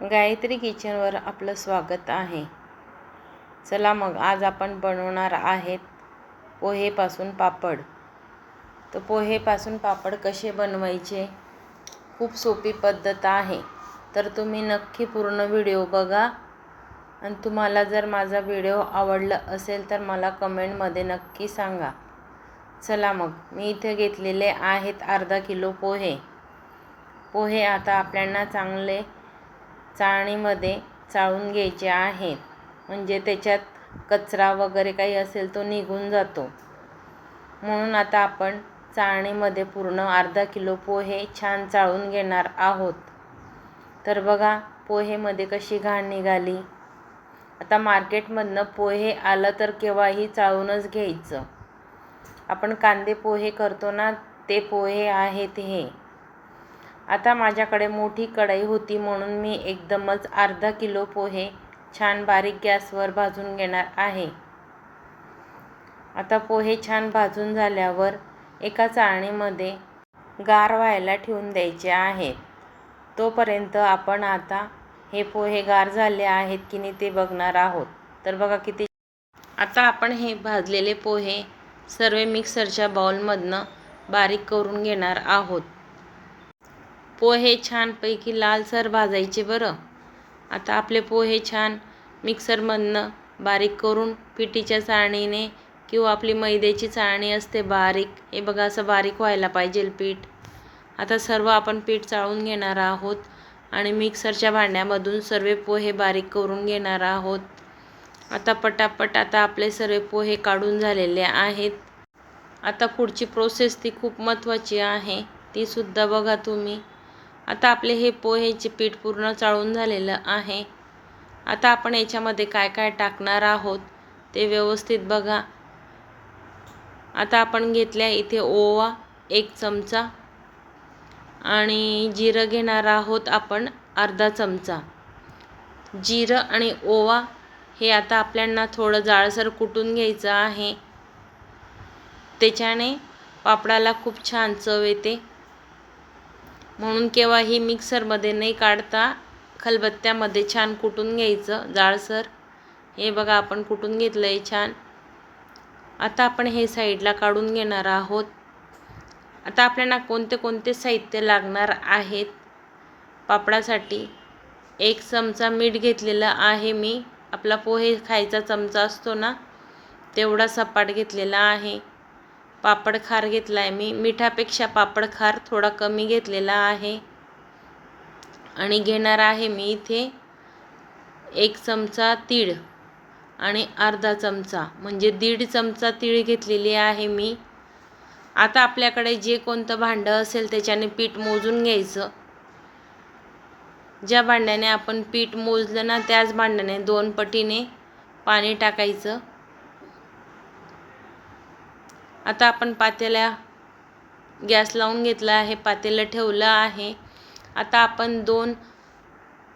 गायत्री किचनवर आपलं स्वागत आहे. चला मग आज आपण बनवणार आहेत पोहेपासून पापड. तर पोहेपासून पापड कसे बनवायचे? खूप सोपी पद्धत आहे. तर तुम्ही नक्की पूर्ण व्हिडिओ बघा. आणि तुम्हाला जर माझा व्हिडिओ आवडला असेल तर मला कमेंटमध्ये नक्की सांगा. चला मग मी इथे घेतलेले आहेत अर्धा किलो पोहे. पोहे आता आपल्याला चांगले चाळणीमध्ये चाळून घ्यायचे आहेत. म्हणजे त्याच्यात कचरा वगैरे काही असेल तो निघून जातो. म्हणून आता आपण चाळणीमध्ये पूर्ण अर्धा किलो पोहे छान चाळून घेणार आहोत. तर बघा पोहेमध्ये कशी घाण निघाली. आता मार्केटमधनं पोहे आलं तर केव्हाही चाळूनच घ्यायचं. आपण कांदे पोहे करतो ना ते पोहे आहेत हे. आता माझ्याकडे मोठी कढई होती म्हणून मी एकदमच अर्धा किलो पोहे छान बारीक गॅसवर भाजून घेणार आहे. आता पोहे छान भाजून झाल्यावर एका चाळणीमध्ये गार व्हायला ठेवून द्यायचे आहेत तोपर्यंत आपण आता हे पोहे गार झाले आहेत की नाही ते बघणार आहोत. तर बघा किती आता आपण हे भाजलेले पोहे सर्व मिक्सरच्या बाउलमधनं बारीक करून घेणार आहोत. पोहे छानपैकी लालसर भाजायचे बरं. आता आपले पोहे छान मिक्सरमधनं बारीक करून पिठीच्या चाळणीने किंवा आपली मैद्याची चाळणी असते बारीक हे बघा असं बारीक व्हायला पाहिजे पीठ. आता सर्व आपण पीठ चाळून घेणार आहोत आणि मिक्सरच्या भांड्यामधून सर्व पोहे बारीक करून घेणार आहोत. आता पटापट आता आपले सर्व पोहे काढून झालेले आहेत. आता पुढची प्रोसेस ती खूप महत्त्वाची आहे. तीसुद्धा बघा तुम्ही. आता आपले हे पोहेचे पीठ पूर्ण चाळून झालेलं आहे. आता आपण याच्यामध्ये काय काय टाकणार आहोत ते व्यवस्थित बघा. आता आपण घेतल्या इथे ओवा एक चमचा आणि जिरं घेणार आहोत आपण अर्धा चमचा. जिरं आणि ओवा हे आता आपल्यांना थोडं जाळसर कुटून घ्यायचं आहे. त्याच्याने पापडाला खूप छान चव येते. म्हणून केव्हाही मिक्सरमध्ये नाही काढता खलबत्त्यामध्ये छान कुटून घ्यायचं. जाळसर हे बघा आपण कुटून घेतलं आहे छान. आता आपण हे साईडला काढून घेणार आहोत. आता आपल्याला कोणते कोणते साहित्य लागणार आहेत पापडासाठी? एक चमचा मीठ घेतलेलं आहे मी. आपला पोहे खायचा चमचा असतो ना तेवढा सपाट घेतलेला आहे. पापड खार घेतला आहे मी. मिठापेक्षा पापड खार थोडा कमी घेतलेला आहे. आणि घेणार आहे मी इथे एक चमचा तीळ आणि अर्धा चमचा म्हणजे दीड चमचा तीळ घेतलेली आहे मी. आता आपल्याकडे जे कोणतं भांडं असेल त्याच्याने पीठ मोजून घ्यायचं. ज्या भांड्याने आपण पीठ मोजलं ना त्याच भांड्याने दोन पटीने पाणी टाकायचं. आता आपण पातेल्या गॅस लावून घेतला आहे पातेलं ठेवलं आहे. आता आपण दोन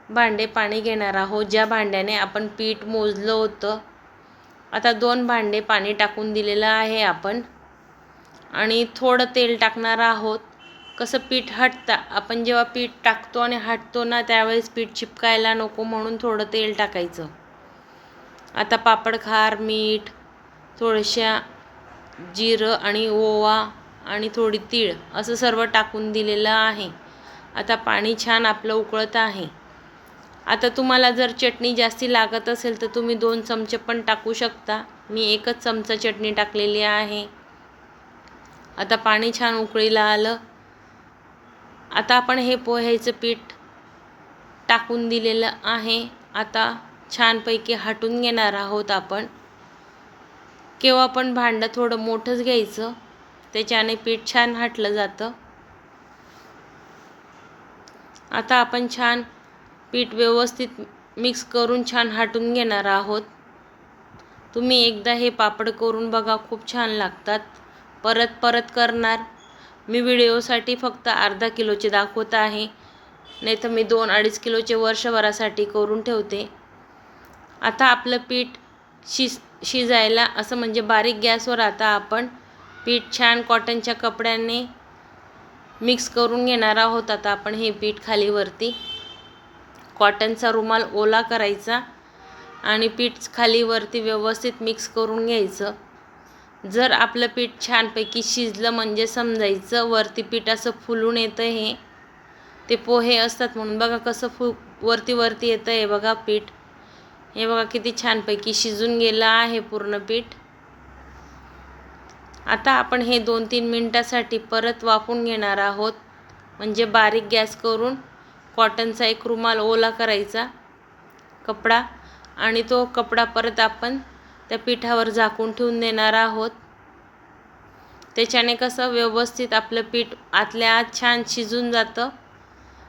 भांडे पाणी घेणार आहोत ज्या भांड्याने आपण पीठ मोजलं होतं. आता दोन भांडे पाणी टाकून दिलेलं आहे आपण. आणि थोडं तेल टाकणार आहोत. कसं पीठ हटता आपण जेव्हा पीठ टाकतो आणि हटतो ना त्यावेळेस पीठ चिपकायला नको म्हणून थोडं तेल टाकायचं. आता पापड खार मीठ थोड्याशा जिरं आणि ओवा आणि थोडी तीळ असं सर्व टाकून दिलेलं आहे. आता पाणी छान आपलं उकळत आहे. आता तुम्हाला जर चटणी जास्ती लागत असेल तर तुम्ही दोन चमचे पण टाकू शकता. मी एकच चमचा चटणी टाकलेली आहे. आता पाणी छान उकळीला आलं. आता आपण हे पोह्याचं पीठ टाकून दिलेलं आहे. आता छानपैकी हटून घेणार आहोत आपण. केव्हा पण भांडं थोडं मोठंच घ्यायचं. त्याच्याने पीठ छान हटलं जातं. आता आपण छान पीठ व्यवस्थित मिक्स करून छान हटून घेणार आहोत. तुम्ही एकदा हे पापड करून बघा खूप छान लागतात. परत परत करणार. मी व्हिडिओसाठी फक्त अर्धा किलोचे दाखवत आहे. नाही तर मी दोन अडीच किलोचे वर्षभरासाठी करून ठेवते. आता आपलं पीठ शिज शिजायला. असं म्हणजे बारीक गॅसवर आता आपण पीठ छान कॉटनच्या कपड्याने मिक्स करून घेणार आहोत. आता आपण हे पीठ खालीवरती. कॉटनचा रुमाल ओला करायचा आणि पीठ खालीवरती व्यवस्थित मिक्स करून घ्यायचं. जर आपलं पीठ छानपैकी शिजलं म्हणजे समजायचं वरती पीठ असं फुलून येतं हे. ते पोहे असतात म्हणून. बघा कसं फु वरती वरती येतं आहे बघा पीठ. हे बघा किती छानपैकी शिजून गेलं आहे पूर्ण पीठ. आता आपण हे दोन तीन मिनटासाठी परत वाफून घेणार आहोत. म्हणजे बारीक गॅस करून कॉटनचा एक रुमाल ओला करायचा कपडा आणि तो कपडा परत आपण त्या पिठावर झाकून ठेवून देणार आहोत. त्याच्याने कसं व्यवस्थित आपलं पीठ आतल्या आत छान शिजून जातं.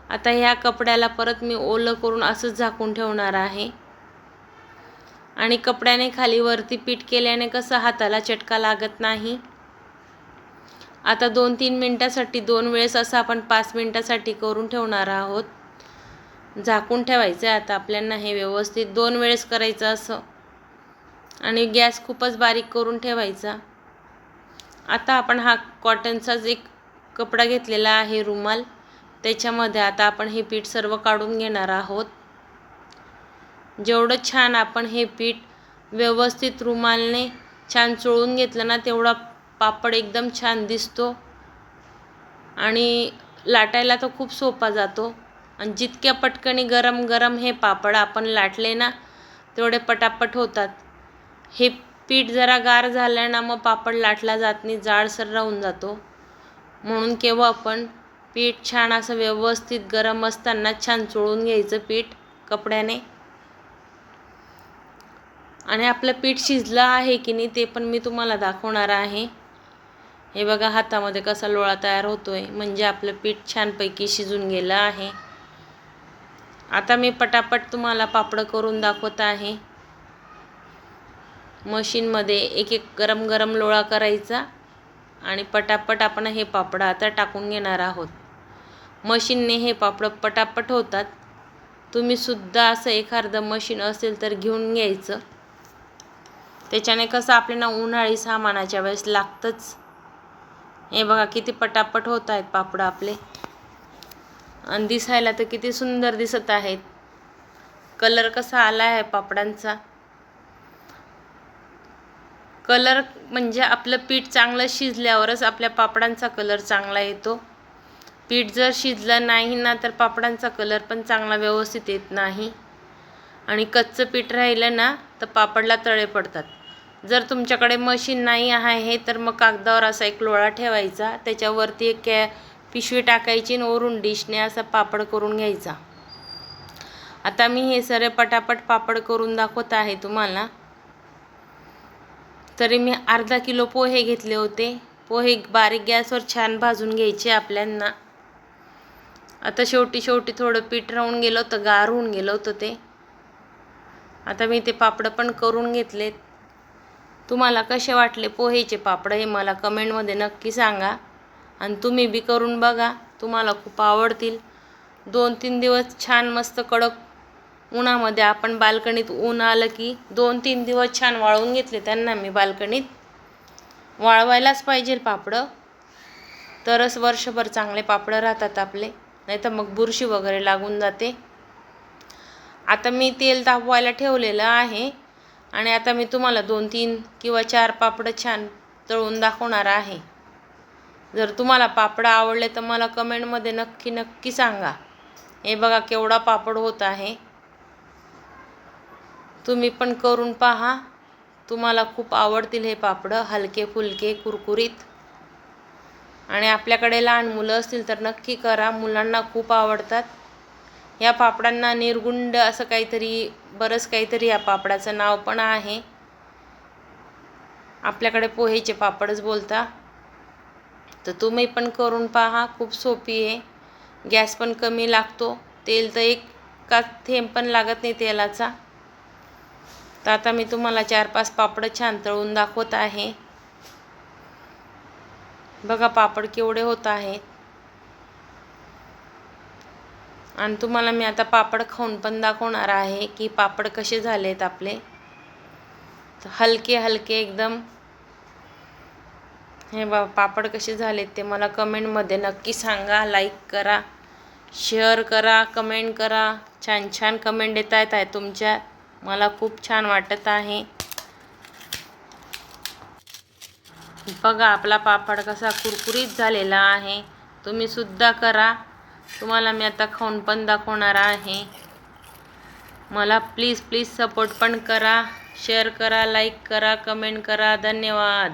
आता ह्या कपड्याला परत मी ओलं करून असंच झाकून ठेवणार आहे. आणि कपड्याने खाली वरती पीठ केल्याने कसं हाताला चटका लागत नाही? आता दोन तीन मिनटासाठी दोन वेळेस असं आपण पाच मिनटासाठी करून ठेवणार आहोत. झाकून ठेवायचं आहे आता आपल्याला हे व्यवस्थित. दोन वेळेस करायचं असं. आणि गॅस खूपच बारीक करून ठेवायचा. आता आपण हा कॉटनचाच एक कपडा घेतलेला आहे रुमाल. त्याच्यामध्ये आता आपण हे पीठ सर्व काढून घेणार आहोत. जेवढं छान आपण हे पीठ व्यवस्थित रुमालने छान चोळून घेतलं ना तेवढा पापड एकदम छान दिसतो. आणि लाटायला तो खूप सोपा जातो. आणि जितक्या पटकनी गरम गरम हे पापड आपण लाटले ना तेवढे पटापट होतात. हे पीठ जरा गार झालं ना मग पापड लाटला जात नाही जाडसर राहून जातो. म्हणून केव्हा आपण पीठ छान असं व्यवस्थित गरम असताना छान चोळून घ्यायचं पीठ कपड्याने. आणि आपलं पीठ शिजलं आहे की नाही ते पण मी तुम्हाला दाखवणार आहे. हे बघा हातामध्ये कसा लोळा तयार होतो आहे म्हणजे आपलं पीठ छानपैकी शिजून गेलं आहे. आता मी पटापट तुम्हाला पापडं करून दाखवत आहे. मशीनमध्ये एक एक गरम गरम लोळा करायचा आणि पटापट आपण हे पापडं आता टाकून घेणार आहोत. मशीनने हे पापडं पटापट होतात. तुम्हीसुद्धा असं एखादं मशीन असेल तर घेऊन घ्यायचं. त्याच्याने कसं आपल्याला उन्हाळी सामानाच्या वेळेस लागतंच. हे बघा किती पटापट होत आहेत पापड आपले. आणि दिसायला तर किती सुंदर दिसत आहेत. कलर कसा आला आहे पापडांचा. कलर म्हणजे आपलं पीठ चांगलं शिजल्यावरच आपल्या पापडांचा कलर चांगला येतो. पीठ जर शिजलं नाही ना तर पापडांचा कलर पण चांगला व्यवस्थित येत नाही. आणि कच्चं पीठ राहिलं ना तर पापडला तळे पडतात. जर तुमच्याकडे मशीन नाही आहे तर मग कागदावर असा एक लोळा ठेवायचा. त्याच्यावरती एक कॅ पिशवी टाकायची आणि वरून डिशने असा पापड करून घ्यायचा. आता मी हे सरे पटापट पापड करून दाखवत आहे तुम्हाला. तरी मी अर्धा किलो पोहे घेतले होते. पोहे बारीक गॅसवर छान भाजून घ्यायचे आपल्यांना. आता शेवटी शेवटी थोडं पीठ राहून गेलं होतं गार होऊन गेलं होतं ते. आता मी ते पापडं पण करून घेतलेत. तुम्हाला कसे वाटले पोहेचे पापडं हे मला कमेंटमध्ये नक्की सांगा. आणि तुम्ही बी करून बघा तुम्हाला खूप आवडतील. दोन तीन दिवस छान मस्त कडक उन्हामध्ये आपण बाल्कनीत ऊन आलं की दोन तीन दिवस छान वाळवून घेतले त्यांना मी बाल्कनीत. वाळवायलाच पाहिजे पापडं. तरच वर्षभर चांगले पापडं राहतात आपले. नाही तर मग बुरशी वगैरे लागून जाते. आता मी तेल तापवायला ठेवलेलं आहे आणि आता मी तुम्हाला दोन तीन किंवा चार पापडं छान तळून दाखवणार आहे. जर तुम्हाला पापड आवडले तर मला कमेंटमध्ये नक्की नक्की सांगा. हे बघा केवढा पापड होत आहे. तुम्ही पण करून पहा. तुम्हाला खूप आवडतील हे पापडं हलके फुलके कुरकुरीत. आणि आपल्याकडे लहान मुलं असतील तर नक्की करा. मुलांना खूप आवडतात. या पापडांना निर्गुंड असं काहीतरी बरंच काहीतरी या पापडाचं नाव पण आहे. आपल्याकडे पोहेचे पापडच बोलता. तर तुम्ही पण करून पहा खूप सोपी आहे. गॅस पण कमी लागतो. तेल तर एक का थेंब पण लागत नाही तेलाचा. तर आता मी तुम्हाला चार पाच पापडं छान तळून दाखवत आहे. बघा पापड केवढे होत आहेत. आणि तुम्हाला मी आता पापड खाऊन पण दाखवणार आहे की पापड कसे झालेत आपले. हलके हलके एकदम. हे बा पापड कसे झालेत ते मला कमेंटमध्ये नक्की सांगा. लाईक करा शेअर करा कमेंट करा. छान छान कमेंट येत आहेत आहे तुमच्या. मला खूप छान वाटत आहे. बघा आपला पापड कसा कुरकुरीत झालेला आहे. तुम्ही सुद्धा करा. तुम्हाला मी आता खाऊन पण दाखवणार आहे. मला प्लीज प्लीज सपोर्ट पण करा शेअर करा लाईक करा कमेंट करा. धन्यवाद.